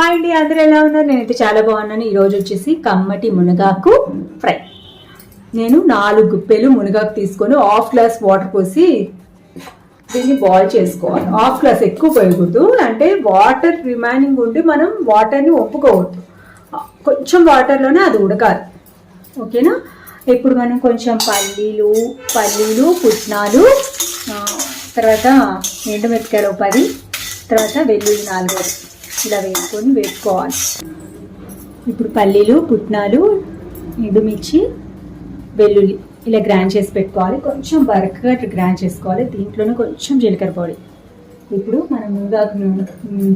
Hi అండి అందరూ ఎలా ఉన్నారు? నేనైతే చాలా బాగున్నాను. ఈరోజు వచ్చేసి కమ్మటి మునగాకు ఫ్రై. నేను నాలుగు గుప్పెలు మునగాకు తీసుకొని హాఫ్ గ్లాస్ వాటర్ పోసి దీన్ని బాయిల్ చేసుకోవాలి. హాఫ్ గ్లాస్ ఎక్కువ పోయకూడదు. అంటే వాటర్ రిమైనింగ్ ఉండి మనం వాటర్ని ఒప్పుకోవద్దు. కొంచెం వాటర్లోనే అది ఉడకాలి. ఓకేనా? ఇప్పుడు మనం కొంచెం పల్లీలు పల్లీలు పుట్నాలు తర్వాత ఎండుమిరపకాయలు పది తర్వాత వెల్లుల్లి నాలుగు ఇలా వేసుకొని వేసుకోవాలి. ఇప్పుడు పల్లీలు పుట్నాలు ఎండుమిర్చి వెల్లుల్లి ఇలా గ్రైండ్ చేసి పెట్టుకోవాలి. కొంచెం బరకగా గ్రైండ్ చేసుకోవాలి. దీంట్లోనే కొంచెం జీలకర్ర పొడి. ఇప్పుడు మనం ముందాకు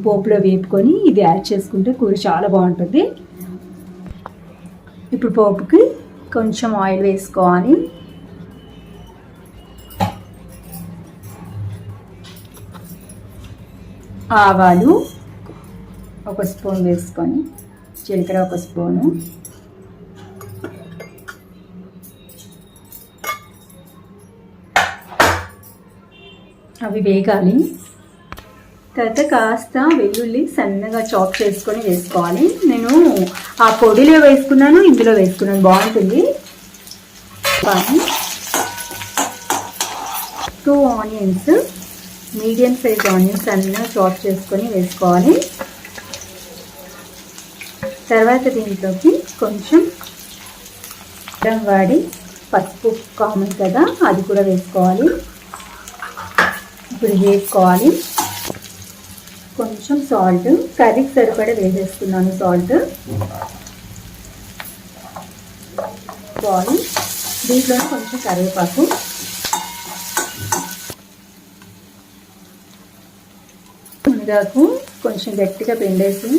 పోపులో వేపుకొని ఇది యాడ్ చేసుకుంటే కూర చాలా బాగుంటుంది. ఇప్పుడు పోపుకి కొంచెం ఆయిల్ వేసుకోవాలి. ఆవాలు ఒక స్పూన్ వేసుకొని జీలకర్ర ఒక స్పూను. అవి వేగాలి. తర్వాత కాస్త వెల్లుల్లి సన్నగా చాప్ చేసుకొని వేసుకోవాలి. నేను ఆ పొడిలో వేసుకున్నాను ఇందులో వేసుకున్నాను. బాగుంటుంది. Two onions medium size onions సన్నగా చాప్ చేసుకొని వేసుకోవాలి. తర్వాత దీంట్లోకి కొంచెం కారం వాడి పసుపు కామన్ కదా అది కూడా వేసుకోవాలి. ఇప్పుడు వేసుకోవాలి. కొంచెం సాల్ట్ కర్రీకి సరిపడా వేసేస్తున్నాను సాల్ట్. వేసుకోవాలి దీంట్లో కొంచెం కరివేపాకు. మునగాకు కొంచెం గట్టిగా పిండేసి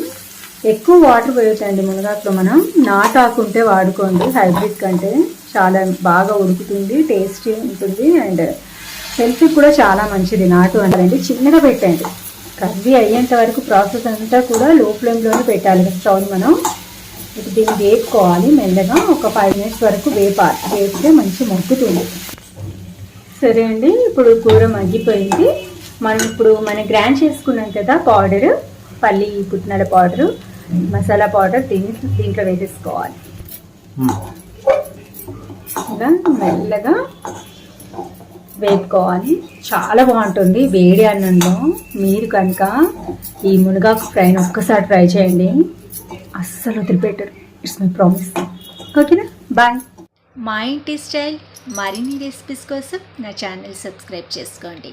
ఎక్కువ వాటర్ పోయొచ్చండి మునగాకులో మనం. నాటాకుంటే వాడుకోండి. హైబ్రిడ్ కంటే చాలా బాగా ఉడుకుతుంది టేస్టీ ఉంటుంది అండ్ హెల్త్కి కూడా చాలా మంచిది. నాటు అంటే చిన్నగా పెట్టండి. కర్రీ అయ్యేంత వరకు ప్రాసెస్ అంతా కూడా లో ఫ్లేమ్లోనే పెట్టాలి. స్టవ్ మనం ఇప్పుడు దీన్ని వేపుకోవాలి. మెల్లగా ఒక ఫైవ్ మినిట్స్ వరకు వేపాలి. వేపితే మంచి మగ్గుతుంది. సరే అండి ఇప్పుడు కూర మగ్గిపోయింది. మనం ఇప్పుడు మనం గ్రైండ్ చేసుకున్నాం కదా పౌడర్. పల్లి పుట్టినల పౌడరు. మసాలా పౌడర్ దీన్ని దీంట్లో వేసేసుకోవాలి. ఇలా మెల్లగా వేపుకోవాలి. చాలా బాగుంటుంది వేడి అన్నంలో. మీరు కనుక ఈ మునగాకు ఫ్రైని ఒక్కసారి ట్రై చేయండి. అస్సలు వదిలిపెట్టరు. ఇట్స్ మై ప్రామిస్ ఓకేనా? బాయ్ మా ఇంటి స్టైల్ మరిన్ని రెసిపీస్ కోసం నా ఛానల్ సబ్స్క్రైబ్ చేసుకోండి.